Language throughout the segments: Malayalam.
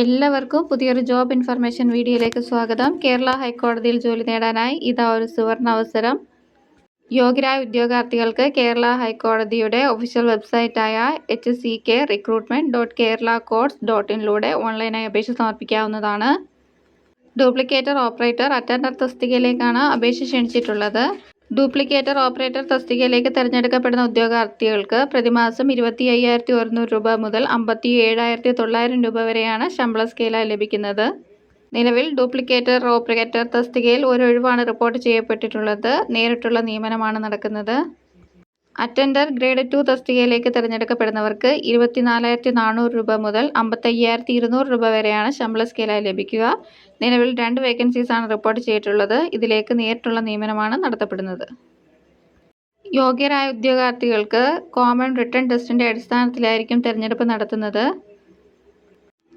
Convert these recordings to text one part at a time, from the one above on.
എല്ലാവർക്കും പുതിയൊരു ജോബ് ഇൻഫർമേഷൻ വീഡിയോയിലേക്ക് സ്വാഗതം. കേരള ഹൈക്കോടതിയിൽ ജോലി നേടാനായി ഇതാ ഒരു സുവർണ അവസരം യോഗ്യരായ ഉദ്യോഗാർത്ഥികൾക്ക് കേരള ഹൈക്കോടതിയുടെ official വെബ്സൈറ്റായ H C K recruitment dot Kerala courts dot ഇനിലൂടെ ഓൺലൈനായി അപേക്ഷ സമർപ്പിക്കാവുന്നതാണ്. ഡ്യൂപ്ലിക്കേറ്റർ ഓപ്പറേറ്റർ അറ്റൻഡർ തസ്തികയിലേക്കാണ് അപേക്ഷ ക്ഷണിച്ചിട്ടുള്ളത്. ഡ്യൂപ്ലിക്കേറ്റർ ഓപ്പറേറ്റർ തസ്തികയിലേക്ക് തിരഞ്ഞെടുക്കപ്പെടുന്ന ഉദ്യോഗാർത്ഥികൾക്ക് പ്രതിമാസം ഇരുപത്തി അയ്യായിരത്തി ഒരുന്നൂറ് രൂപ മുതൽ അമ്പത്തി ഏഴായിരത്തി തൊള്ളായിരം രൂപ വരെയാണ് ശമ്പള സ്കെയിലായി ലഭിക്കുന്നത്. നിലവിൽ ഡ്യൂപ്ലിക്കേറ്റർ ഓപ്പറേറ്റർ തസ്തികയിൽ ഒരു ഒഴിവാണ് റിപ്പോർട്ട് ചെയ്യപ്പെട്ടിട്ടുള്ളത്. നേരിട്ടുള്ള നിയമനമാണ് നടക്കുന്നത്. അറ്റൻഡർ ഗ്രേഡ് ടു തസ്തികയിലേക്ക് തിരഞ്ഞെടുക്കപ്പെടുന്നവർക്ക് ഇരുപത്തിനാലായിരത്തി നാനൂറ് രൂപ മുതൽ അമ്പത്തയ്യായിരത്തി ഇരുന്നൂറ് രൂപ വരെയാണ് ശമ്പള സ്കെയിലായി ലഭിക്കുക. നിലവിൽ രണ്ട് വേക്കൻസീസാണ് റിപ്പോർട്ട് ചെയ്തിട്ടുള്ളത്. ഇതിലേക്ക് നേരിട്ടുള്ള നിയമനമാണ് നടത്തപ്പെടുന്നത്. യോഗ്യരായ ഉദ്യോഗാർത്ഥികൾക്ക് കോമൺ റിട്ടേൺ ടെസ്റ്റിന്റെ അടിസ്ഥാനത്തിലായിരിക്കും തിരഞ്ഞെടുപ്പ് നടത്തുന്നത്.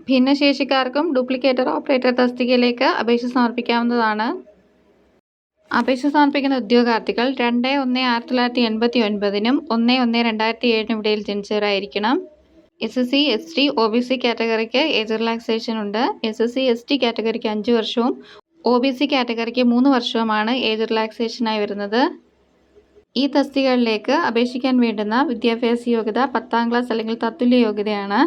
ഭിന്നശേഷിക്കാർക്കും ഡ്യൂപ്ലിക്കേറ്റർ ഓപ്പറേറ്റർ തസ്തികയിലേക്ക് അപേക്ഷ സമർപ്പിക്കാവുന്നതാണ്. അപേക്ഷ സമർപ്പിക്കുന്ന ഉദ്യോഗാർത്ഥികൾ രണ്ട് ഒന്ന് ആയിരത്തി തൊള്ളായിരത്തി എൺപത്തി ഒൻപതിനും ഒന്ന് ഒന്ന് രണ്ടായിരത്തി ഏഴിനും ഇടയിൽ ജനിച്ചവരായിരിക്കണം. S S C S T O B C കാറ്റഗറിക്ക് age relaxation ഉണ്ട്. S S C S T കാറ്റഗറിക്ക് അഞ്ച് വർഷവും ഒ ബി സി കാറ്റഗറിക്ക് മൂന്ന് വർഷവുമാണ് ഏജ് റിലാക്സേഷനായി വരുന്നത്. ഈ തസ്തികകളിലേക്ക് അപേക്ഷിക്കാൻ വേണ്ടുന്ന വിദ്യാഭ്യാസ യോഗ്യത പത്താം ക്ലാസ് അല്ലെങ്കിൽ തത്തുല്യ യോഗ്യതയാണ്.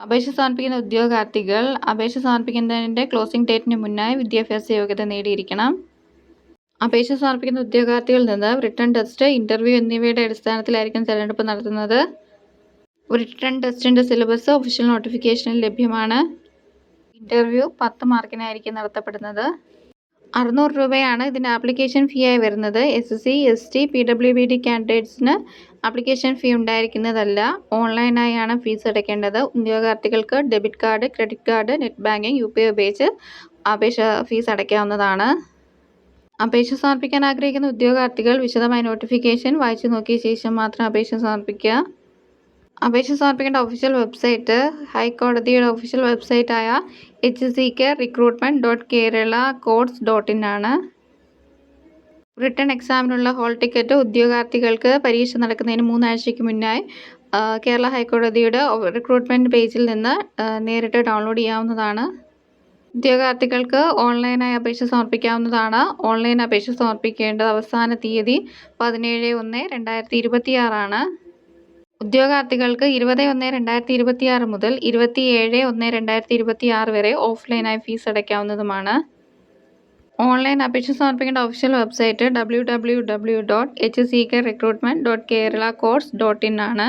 അപേക്ഷ സമർപ്പിക്കുന്ന ഉദ്യോഗാർത്ഥികൾ അപേക്ഷ സമർപ്പിക്കുന്നതിന്റെ ക്ലോസിംഗ് ഡേറ്റിന് മുന്നായി വിദ്യാഭ്യാസ യോഗ്യത നേടിയിരിക്കണം. അപേക്ഷ സമർപ്പിക്കുന്ന ഉദ്യോഗാർത്ഥികളിൽ നിന്ന് റിട്ടേൺ ടെസ്റ്റ് ഇന്റർവ്യൂ എന്നിവയുടെ അടിസ്ഥാനത്തിലായിരിക്കും തിരഞ്ഞെടുപ്പ് നടത്തുന്നത്. റിട്ടേൺ ടെസ്റ്റിന്റെ സിലബസ് ഒഫീഷ്യൽ നോട്ടിഫിക്കേഷനിൽ ലഭ്യമാണ്. ഇന്റർവ്യൂ പത്ത് മാർക്കിനായിരിക്കും നടത്തപ്പെടുന്നത്. അറുന്നൂറ് രൂപയാണ് ഇതിന്റെ ആപ്ലിക്കേഷൻ ഫീ ആയി വരുന്നത്. S S C S T P W B D കാൻഡിഡേറ്റ്സിന് application fee ഉണ്ടായിരിക്കുന്നതല്ല. ഓൺലൈനായാണ് ഫീസ് അടയ്ക്കേണ്ടത്. ഉദ്യോഗാർത്ഥികൾക്ക് debit card credit card net banking U P I ഉപയോഗിച്ച് അപേക്ഷ ഫീസ് അടയ്ക്കാവുന്നതാണ്. അപേക്ഷ സമർപ്പിക്കാൻ ആഗ്രഹിക്കുന്ന ഉദ്യോഗാർത്ഥികൾ വിശദമായ നോട്ടിഫിക്കേഷൻ വായിച്ചു നോക്കിയ ശേഷം മാത്രം അപേക്ഷ സമർപ്പിക്കുക. അപേക്ഷ സമർപ്പിക്കേണ്ട ഒഫീഷ്യൽ വെബ്സൈറ്റ് ഹൈക്കോടതിയുടെ official വെബ്സൈറ്റായ H C K recruitment dot Kerala courts dot in ആണ്. റിട്ടേൺ എക്സാമിനുള്ള ഹോൾ ടിക്കറ്റ് ഉദ്യോഗാർത്ഥികൾക്ക് പരീക്ഷ നടക്കുന്നതിന് മൂന്നാഴ്ചയ്ക്ക് മുന്നായി കേരള ഹൈക്കോടതിയുടെ റിക്രൂട്ട്മെന്റ് പേജിൽ നിന്ന് നേരിട്ട് ഡൗൺലോഡ് ചെയ്യാവുന്നതാണ്. ഉദ്യോഗാർത്ഥികൾക്ക് ഓൺലൈനായി അപേക്ഷ സമർപ്പിക്കാവുന്നതാണ്. ഓൺലൈൻ അപേക്ഷ സമർപ്പിക്കേണ്ട അവസാന തീയതി പതിനേഴ് ഒന്ന് രണ്ടായിരത്തി ഇരുപത്തിയാറാണ് ഉദ്യോഗാർത്ഥികൾക്ക് ഇരുപത് ഒന്ന് രണ്ടായിരത്തി ഇരുപത്തിയാറ് മുതൽ ഇരുപത്തി ഏഴ് ഒന്ന് രണ്ടായിരത്തി ഇരുപത്തിയാറ് വരെ ഓഫ്ലൈനായി ഫീസ് അടയ്ക്കാവുന്നതുമാണ്. ഓൺലൈൻ അപേക്ഷ സമർപ്പിക്കേണ്ട official website W W W dot H C K recruitment dot Kerala courts dot in ആണ്.